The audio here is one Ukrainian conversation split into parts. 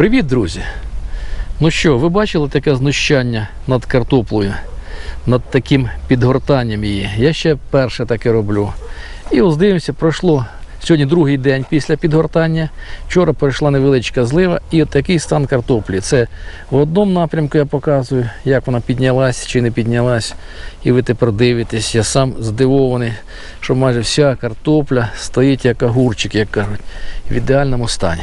Привіт, друзі! Ну що, ви бачили таке знущання над картоплею, над таким підгортанням її? Я ще перше таке роблю. І ось дивимося, пройшло сьогодні другий день після підгортання. Вчора пройшла невеличка злива і от такий стан картоплі. Це в одному напрямку я показую, як вона піднялась чи не піднялась. І ви тепер дивитесь, я сам здивований, що майже вся картопля стоїть як огурчик, як кажуть, в ідеальному стані.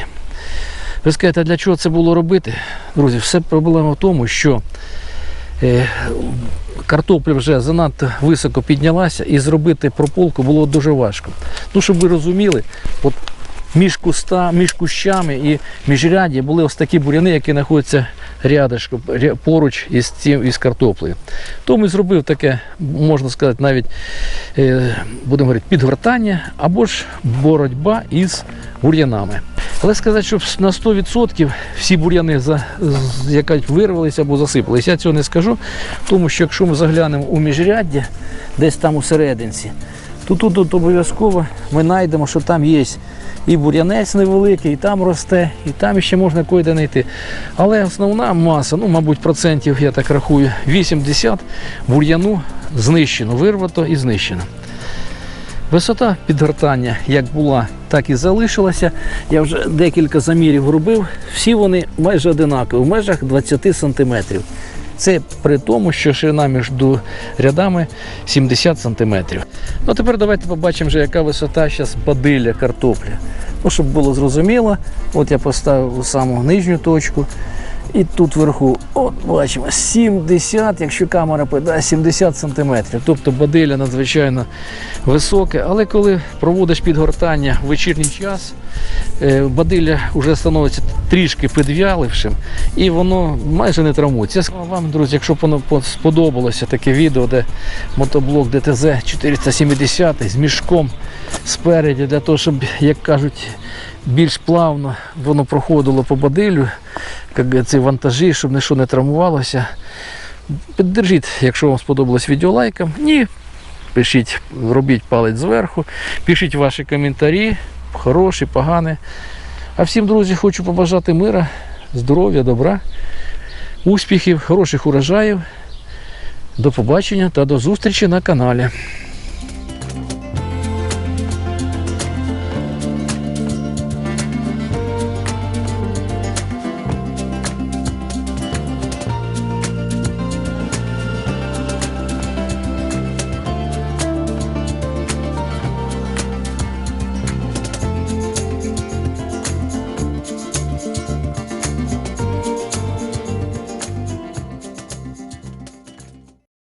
Ви скажете, а для чого це було робити? Друзі, все проблема в тому, що е, картопля вже занадто високо піднялася і зробити прополку було дуже важко. Ну, щоб ви розуміли, от між, куста, між кущами і міжряді були ось такі буряни, які знаходяться рядишком, поруч із, цим, із картоплею. Тому і зробив таке, можна сказати, навіть е, будемо говорити, підгортання або ж боротьба із бур'янами. Але сказати, щоб на 100% всі бур'яни вирвалися або засипалися, я цього не скажу. Тому що якщо ми заглянемо у міжряддя, десь там у серединці, то тут, тут обов'язково ми знайдемо, що там є і бур'янець невеликий, і там росте, і там ще можна койде знайти. Але основна маса, ну, мабуть, процентів, я так рахую, 80 бур'яну знищено, вирвато і знищено. Висота підгортання як була, так і залишилася. Я вже декілька замірів робив. Всі вони майже одинакові, в межах 20 см. Це при тому, що ширина між рядами 70 см. Ну тепер давайте побачимо, вже, яка висота зараз бадилля картоплі. Ну, щоб було зрозуміло, от я поставив у саму нижню точку. І тут вверху, от бачимо, 70, якщо камера подасть, 70 см. Тобто бадилля надзвичайно високе. Але коли проводиш підгортання в вечірній час, е, бадилля вже становиться трішки підвялившим і воно майже не травмується. Я вам, друзі, якщо воно сподобалося таке відео, де мотоблок ДТЗ 470 з мішком спереді, для того, щоб, як кажуть, більш плавно воно проходило по бадилю, як ці вантажі, щоб нічого не травмувалося. Піддержіть, якщо вам сподобалось відео лайком. Ні, пишіть, робіть палець зверху, пишіть ваші коментарі, хороші, погані. А всім, друзі, хочу побажати мира, здоров'я, добра, успіхів, хороших урожаїв. До побачення та до зустрічі на каналі.